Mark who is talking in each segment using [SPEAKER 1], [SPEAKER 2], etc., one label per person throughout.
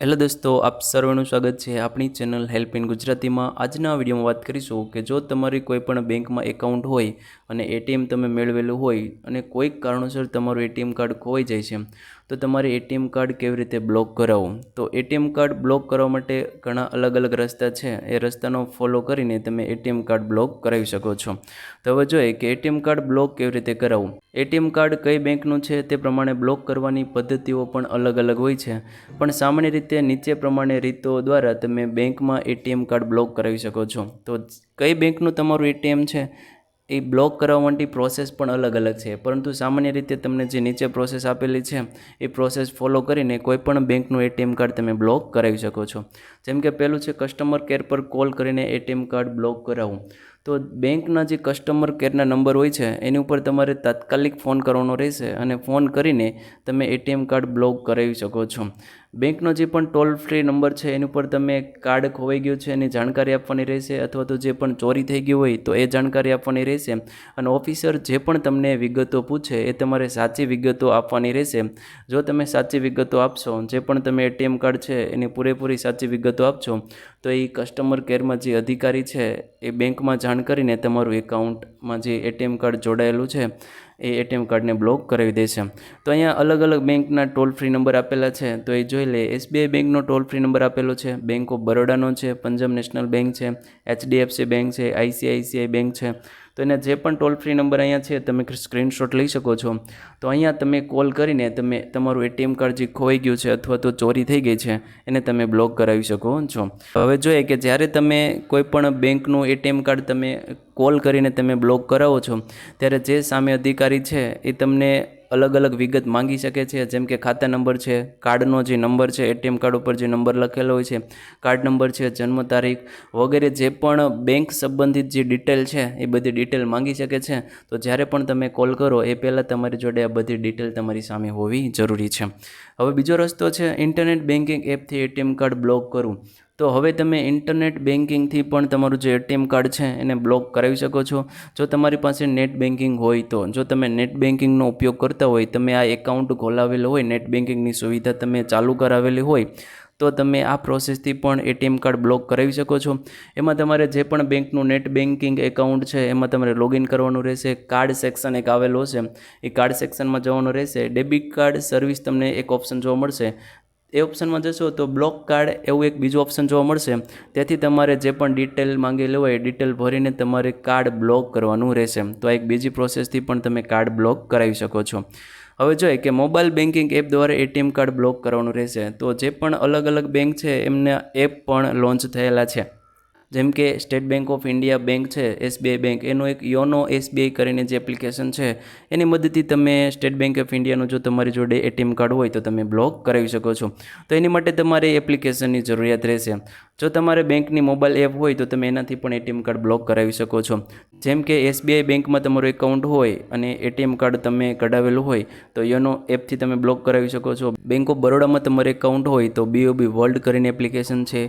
[SPEAKER 1] Hello દોસ્તો, આપ સર્વનું સ્વાગત છે આપણી ચેનલ હેલ્પ ઇન ગુજરાતીમાં. આજના વિડીયોમાં વાત કરીશું કે જો તમારી કોઈપણ બેંકમાં એકાઉન્ટ હોય અને એટીએમ તમે મેળવેલું હોય અને કોઈક કારણોસર તમારું એટીએમ કાર્ડ ખોવાઈ જાય છે તો તમારે એટીએમ કાર્ડ કેવી રીતે બ્લોક કરાવવું? તો એટીએમ કાર્ડ બ્લોક કરવા માટે ઘણા અલગ અલગ રસ્તા છે. એ રસ્તાનો ફોલો કરીને તમે એટીએમ કાર્ડ બ્લોક કરાવી શકો છો. તો હવે જોઈએ કે એટીએમ કાર્ડ બ્લોક કેવી રીતે કરાવવું? એટીએમ કાર્ડ કઈ બેંકનું છે તે પ્રમાણે બ્લોક કરવાની પદ્ધતિઓ પણ અલગ અલગ હોય છે. પણ સામાન્ય રીતે નીચે પ્રમાણે રીતો દ્વારા તમે બેંકમાં એટીએમ કાર્ડ બ્લોક કરાવી શકો છો. તો કઈ બેંકનું તમારું એટીએમ છે? એ બ્લોક કરવા માટે પ્રોસેસ પણ અલગ અલગ છે. પરંતુ સામાન્ય રીતે તમને જે નીચે પ્રોસેસ આપેલી છે, એ પ્રોસેસ ફોલો કરીને કોઈપણ બેંકનું એટીએમ કાર્ડ તમે બ્લોક કરાવી શકો છો. જેમ કે પહેલું છે કસ્ટમર કેર પર કોલ કરીને એટીએમ કાર્ડ બ્લોક કરાવવું. તો બેંકના જે કસ્ટમર કેરના નંબર હોય છે, એની ઉપર તમારે તાત્કાલિક ફોન કરવાનો રહેશે અને ફોન કરીને તમે એટીએમ કાર્ડ બ્લોક કરાવી શકો છો. બેંકનો જે પણ ટોલ ફ્રી નંબર છે, એની ઉપર તમે કાર્ડ ખોવાઈ ગયું છે, એની જાણકારી આપવાની રહેશે અથવા તો જે પણ ચોરી થઈ ગયું હોય, તો એ જાણકારી આપવાની રહેશે અને ઓફિસર જે પણ તમને વિગતો પૂછે, એ તમારે સાચી વિગતો આપવાની રહેશે. જો તમે સાચી વિગતો આપશો, જે પણ તમે એટીએમ કાર્ડ છે, એની પૂરેપૂરી સાચી વિગતો આપશો, તો એ કસ્ટમર કેરમાં જે અધિકારી છે, એ બેંકમાં જાણ કરીને તમારું એકાઉન્ટમાં જે એટીએમ કાર્ડ જોડાયેલું છે એ એટીએમ કાર્ડને બ્લોક કરાવી દેશે તો અહીંયા અલગ અલગ બેંકના ટોલ ફ્રી નંબર આપેલા છે. તો એ જોઈ લે, એસબીઆઈ બેંકનો ટોલ ફ્રી નંબર આપેલો છે. બેંક ઓફ બરોડાનો છે, પંજાબ નેશનલ બેંક છે, એચડીએફસી બેંક છે, આઈસીઆઈસીઆઈ બેંક છે. તો એના જે પણ ટોલ ફ્રી નંબર અહીંયા છે, તમે સ્ક્રીનશોટ લઈ શકો છો. તો અહીંયા તમે કોલ કરીને તમે, તમારું એટીએમ કાર્ડ જે ખોવાઈ ગયું છે અથવા તો ચોરી થઈ ગઈ છે, એને તમે બ્લોક કરાવી શકો છો. હવે જોઈએ કે જ્યારે તમે કોઈ પણ બેંકનું એટીએમ કાર્ડ તમે કોલ કરીને તમે બ્લોક કરાવો છો, ત્યારે જે સામે અધિકારી છે એ તમને અલગ અલગ વિગત માંગી શકે છે, જેમ કે ખાતા નંબર છે, કાર્ડનો જે નંબર છે, એટીએમ કાર્ડ ઉપર જે નંબર લખેલો હોય છે, કાર્ડ નંબર છે, જન્મ તારીખ વગેરે જે પણ બેંક સંબંધિત જે ડિટેલ છે એ બધી ડિટેલ માંગી શકે છે, તો જ્યારે પણ તમે કોલ કરો એ પહેલાં તમારી જોડે આ બધી ડિટેલ તમારી સામે હોવી જરૂરી છે. હવે બીજો રસ્તો છે, ઇન્ટરનેટ બેન્કિંગ એપથી એટીએમ કાર્ડ બ્લોક કરવું. તો હવે તમે ઇન્ટરનેટ બેન્કિંગથી પણ તમારું જે એટીએમ કાર્ડ છે એને બ્લોક કરાવી શકો છો. જો તમારી પાસે નેટ બેન્કિંગ હોય તો, જો તમે નેટ બેન્કિંગનો ઉપયોગ કરતા હોય, તમે આ એકાઉન્ટ ખોલાવેલો હોય, નેટ બેન્કિંગની સુવિધા તમે ચાલુ કરાવેલી હોય, તો તમે આ પ્રોસેસથી પણ એટીએમ કાર્ડ બ્લોક કરાવી શકો છો. એમાં તમારે જે પણ બેંકનું નેટ બેન્કિંગ એકાઉન્ટ છે, એમાં તમારે લોગિન કરવાનું રહેશે, કાર્ડ સેક્શન એક આવેલો છે, એ કાર્ડ સેક્શનમાં જવાનું રહેશે, ડેબિટ કાર્ડ સર્વિસ તમને એક ઓપ્શન જોવા મળશે એ ઓપ્શનમાં જશો તો બ્લોક કાર્ડ એવું એક બીજું ઓપ્શન જોવા મળશે. તેથી તમારે જે પણ ડિટેલ માંગેલી હોય એ ડિટેલ ભરીને તમારે કાર્ડ બ્લોક કરવાનું રહેશે. તો આ એક બીજી પ્રોસેસથી પણ તમે કાર્ડ બ્લોક કરાવી શકો છો. હવે જોઈએ કે મોબાઈલ બેન્કિંગ એપ દ્વારા એટીએમ કાર્ડ બ્લોક કરવાનું રહેશે. તો જે પણ અલગ અલગ બેંક છે એમના એપ પણ લોન્ચ થયેલા છે. જેમ કે State Bank of India bank છે, એસબીઆઈ બેંક, એનો એક યોનો એસબીઆઈ કરીને જે એપ્લિકેશન છે, એની મદદથી તમે સ્ટેટ બેંક ઓફ ઇન્ડિયાનું જો તમારી જોડે એટીએમ કાર્ડ હોય તો તમે બ્લોક કરાવી શકો છો. તો એની માટે તમારે એપ્લિકેશનની જરૂરિયાત રહેશે. જો તમારે બેંકની મોબાઈલ એપ હોય તો તમે એનાથી પણ એટીએમ કાર્ડ બ્લોક કરાવી શકો છો. જેમ કે એસબીઆઈ બેંકમાં તમારું એકાઉન્ટ હોય અને એટીએમ કાર્ડ તમે કઢાવેલું હોય, તો યોનો એપથી તમે બ્લોક કરાવી શકો છો. બેંક ઓફ બરોડામાં તમારું એકાઉન્ટ હોય તો બીઓબી વર્લ્ડ કરીને એપ્લિકેશન છે.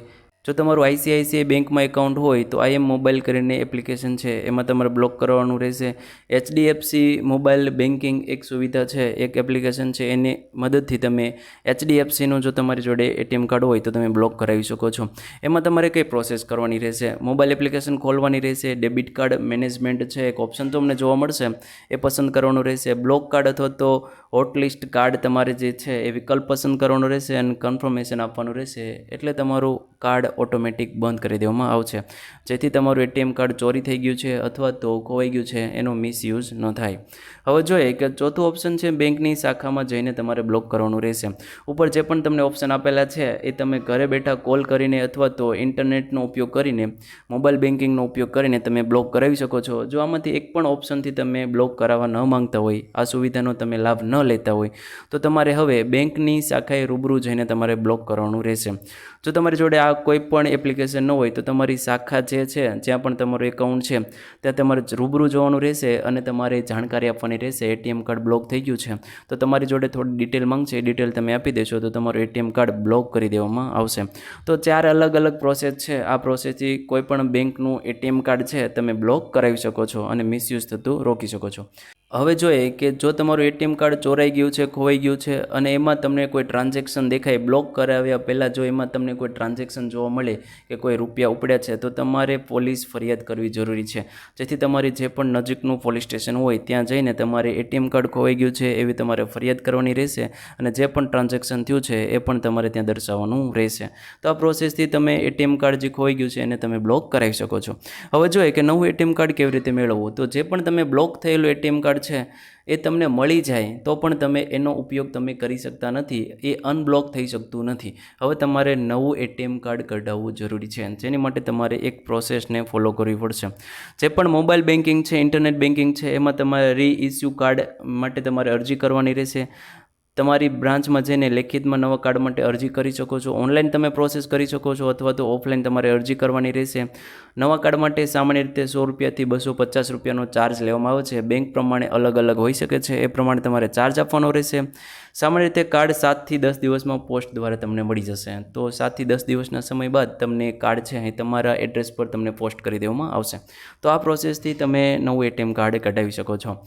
[SPEAKER 1] જો તમારું આઈસીઆઈસીઆઈ બેંકમાં એકાઉન્ટ હોય તો આઈએમ મોબાઈલ કરીને એપ્લિકેશન છે, એમાં તમારે બ્લોક કરવાનું રહેશે. એચડીએફસી મોબાઈલ બેન્કિંગ એક સુવિધા છે, એક એપ્લિકેશન છે, એની મદદથી તમે એચડીએફસીનું જો તમારી જોડે એટીએમ કાર્ડ હોય તો તમે બ્લોક કરાવી શકો છો. એમાં તમારે કઈ પ્રોસેસ કરવાની રહેશે? મોબાઈલ એપ્લિકેશન ખોલવાની રહેશે, ડેબિટ કાર્ડ મેનેજમેન્ટ છે, એક ઓપ્શન તમને જોવા મળશે, એ પસંદ કરવાનું રહેશે. બ્લોક કાર્ડ અથવા તો હોટલિસ્ટ કાર્ડ તમારે જે છે, એ વિકલ્પ પસંદ કરવાનો રહેશે અને કન્ફર્મેશન આપવાનું રહેશે. એટલે તમારું કાર્ડ ઓટોમેટિક બંધ કરી દેવામાં આવશે. જેથી તમારું એટીએમ કાર્ડ ચોરી થઈ ગયું છે અથવા તો ખોવાઈ ગયું છે, એનો મિસયુઝ ન થાય. હવે જોઈએ કે ચોથું ઓપ્શન છે બેંકની શાખામાં જઈને તમારે બ્લોક કરવાનું રહેશે. ઉપર જે પણ તમને ઓપ્શન આપેલા છે, એ તમે ઘરે બેઠા કોલ કરીને અથવા તો ઇન્ટરનેટનો ઉપયોગ કરીને, મોબાઈલ બેન્કિંગનો ઉપયોગ કરીને તમે બ્લોક કરાવી શકો છો. જો આમાંથી એક પણ ઓપ્શનથી તમે બ્લોક કરાવવા ન માંગતા હોય, આ સુવિધાનો તમે લાભ ન લેતા હોય, તો તમારે હવે બેંકની શાખાએ રૂબરૂ જઈને તમારે બ્લોક કરવાનું રહેશે. જો તમારી જોડે આ કોઈ પણ એપ્લિકેશન ન હોય તો તમારી શાખા જે છે, જ્યાં પણ તમારું એકાઉન્ટ છે, ત્યાં તમારે રૂબરૂ જોવાનું રહેશે અને તમારે જાણકારી આપવાની રહેશે. એટીએમ કાર્ડ બ્લોક થઈ ગયું છે. તો તમારી જોડે થોડી ડિટેલ માંગશે એ ડિટેલ તમે આપી દેશો તો તમારું એટીએમ કાર્ડ બ્લોક કરી દેવામાં આવશે. તો ચાર અલગ અલગ પ્રોસેસ છે. આ પ્રોસેસથી કોઈ પણ બેંકનું એટીએમ કાર્ડ છે, તમે બ્લોક કરાવી શકો છો અને મિસયુઝ થતું રોકી શકો છો. હવે જોઈએ કે જો તમારું એટીએમ કાર્ડ ચોરાઈ ગયું છે, ખોવાઈ ગયું છે અને એમાં તમને કોઈ ટ્રાન્ઝેક્શન દેખાય, બ્લોક કરાવ્યા પહેલાં જો એમાં તમને કોઈ ટ્રાન્ઝેક્શન જોવા મળે કે કોઈ રૂપિયા ઉપડ્યા છે, તો તમારે પોલીસ ફરિયાદ કરવી જરૂરી છે. જેથી તમારી જે પણ નજીકનું પોલીસ સ્ટેશન હોય, ત્યાં જઈને તમારે એટીએમ કાર્ડ ખોવાઈ ગયું છે, એવી તમારે ફરિયાદ કરવાની રહેશે અને જે પણ ટ્રાન્ઝેક્શન થયું છે, એ પણ તમારે ત્યાં દર્શાવવાનું રહેશે. તો આ પ્રોસેસથી તમે એટીએમ કાર્ડ જે ખોવાઈ ગયું છે, એને તમે બ્લોક કરાવી શકો છો. હવે જોઈએ કે નવું એટીએમ કાર્ડ કેવી રીતે મેળવવું? તો જે પણ તમે બ્લોક થયેલું એટીએમ કાર્ડ છે, એ તમને મળી જાય, તો પણ તમે એનો ઉપયોગ તમે કરી શકતા નથી, એ અનબ્લોક થઈ શકતું નથી. હવે તમારે નવું એટીએમ કાર્ડ કઢાવવું જરૂરી છે, જેની માટે તમારે એક પ્રોસેસને ફોલો કરવી પડશે. જે પણ મોબાઈલ બેન્કિંગ છે, ઇન્ટરનેટ બેન્કિંગ છે, એમાં તમારે રીઇસ્યુ કાર્ડ માટે તમારે અરજી કરવાની રહેશે. તમારી બ્રાન્ચમાં જઈને લેખિતમાં નવા કાર્ડ માટે અરજી કરી શકો છો. ઓનલાઈન તમે પ્રોસેસ કરી શકો છો અથવા તો ઓફલાઈન તમારે અરજી કરવાની રહેશે. નવા કાર્ડ માટે સામાન્ય રીતે સો રૂપિયાથી બસો પચાસ રૂપિયાનો ચાર્જ લેવામાં આવે છે. બેંક પ્રમાણે અલગ અલગ હોઈ શકે છે. એ પ્રમાણે તમારે ચાર્જ આપવાનો રહેશે. સામાન્ય રીતે કાર્ડ સાતથી દસ દિવસમાં પોસ્ટ દ્વારા તમને મળી જશે. તો સાતથી દસ દિવસના સમય બાદ તમને કાર્ડ છે એ તમારા એડ્રેસ પર તમને પોસ્ટ કરી દેવામાં આવશે. તો આ પ્રોસેસથી તમે નવું એટીએમ કાર્ડ કઢાવી શકો છો.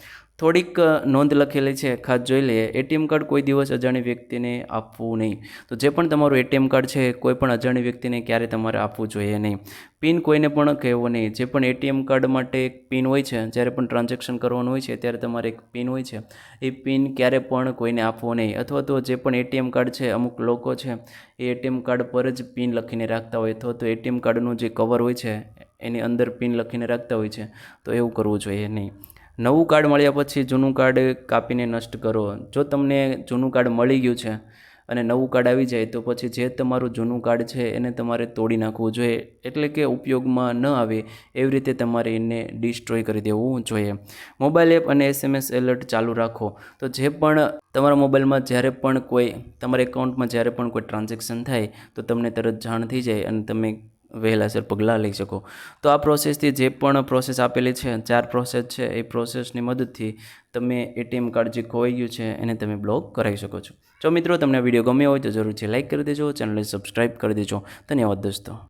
[SPEAKER 1] થોડીક નોંધ લખેલી છે. ખાસ જોઈ લઈએ. એટીએમ કાર્ડ કોઈ દિવસ અજાણી વ્યક્તિને આપવું નહીં. તો જે પણ તમારું એટીએમ કાર્ડ છે, કોઈ પણ અજાણી વ્યક્તિને ક્યારે તમારે આપવું જોઈએ નહીં. પિન કોઈને પણ કહેવો નહીં. જે પણ એટીએમ કાર્ડ માટે એક પિન હોય છે, જ્યારે પણ ટ્રાન્ઝેક્શન કરવાનું હોય છે, ત્યારે તમારે એક પિન હોય છે. એ પિન ક્યારે પણ કોઈને આપવો નહીં. અથવા તો જે પણ એટીએમ કાર્ડ છે, અમુક લોકો છે, એ એટીએમ કાર્ડ પર જ પિન લખીને રાખતા હોય. અથવા તો એટીએમ કાર્ડનું જે કવર હોય છે, એની અંદર પિન લખીને રાખતા હોય છે. તો એવું કરવું જોઈએ નહીં. નવું કાર્ડ મળ્યા પછી જૂનું કાર્ડ કાપીને નષ્ટ કરો. જો તમને જૂનું કાર્ડ મળી ગયું છે અને નવું કાર્ડ આવી જાય, તો પછી જે તમારું જૂનું કાર્ડ છે એને તમારે તોડી નાખવું જોઈએ. એટલે કે ઉપયોગમાં ન આવે એવી રીતે તમારે એને ડિસ્ટ્રોય કરી દેવું જોઈએ. મોબાઈલ એપ અને એસએમએસ એલર્ટ ચાલુ રાખો. તો જે પણ તમારા મોબાઈલમાં જ્યારે પણ કોઈ, તમારા એકાઉન્ટમાં જ્યારે પણ કોઈ ટ્રાન્ઝેક્શન થાય, તો તમને તરત જાણ થઈ જાય અને તમે વહેલાસર પગલાં લઈ શકો. તો આ પ્રોસેસથી જે પણ પ્રોસેસ આપેલી છે, ચાર પ્રોસેસ છે, એ પ્રોસેસની મદદથી તમે એટીએમ કાર્ડ જે ખોવાઈ ગયું છે, એને તમે બ્લોક કરાવી શકો છો. જો મિત્રો તમને વીડિયો ગમ્યો હોય તો જરૂરથી લાઇક કરી દેજો ચેનલને સબસ્ક્રાઈબ કરી દેજો. ધન્યવાદ દોસ્તો.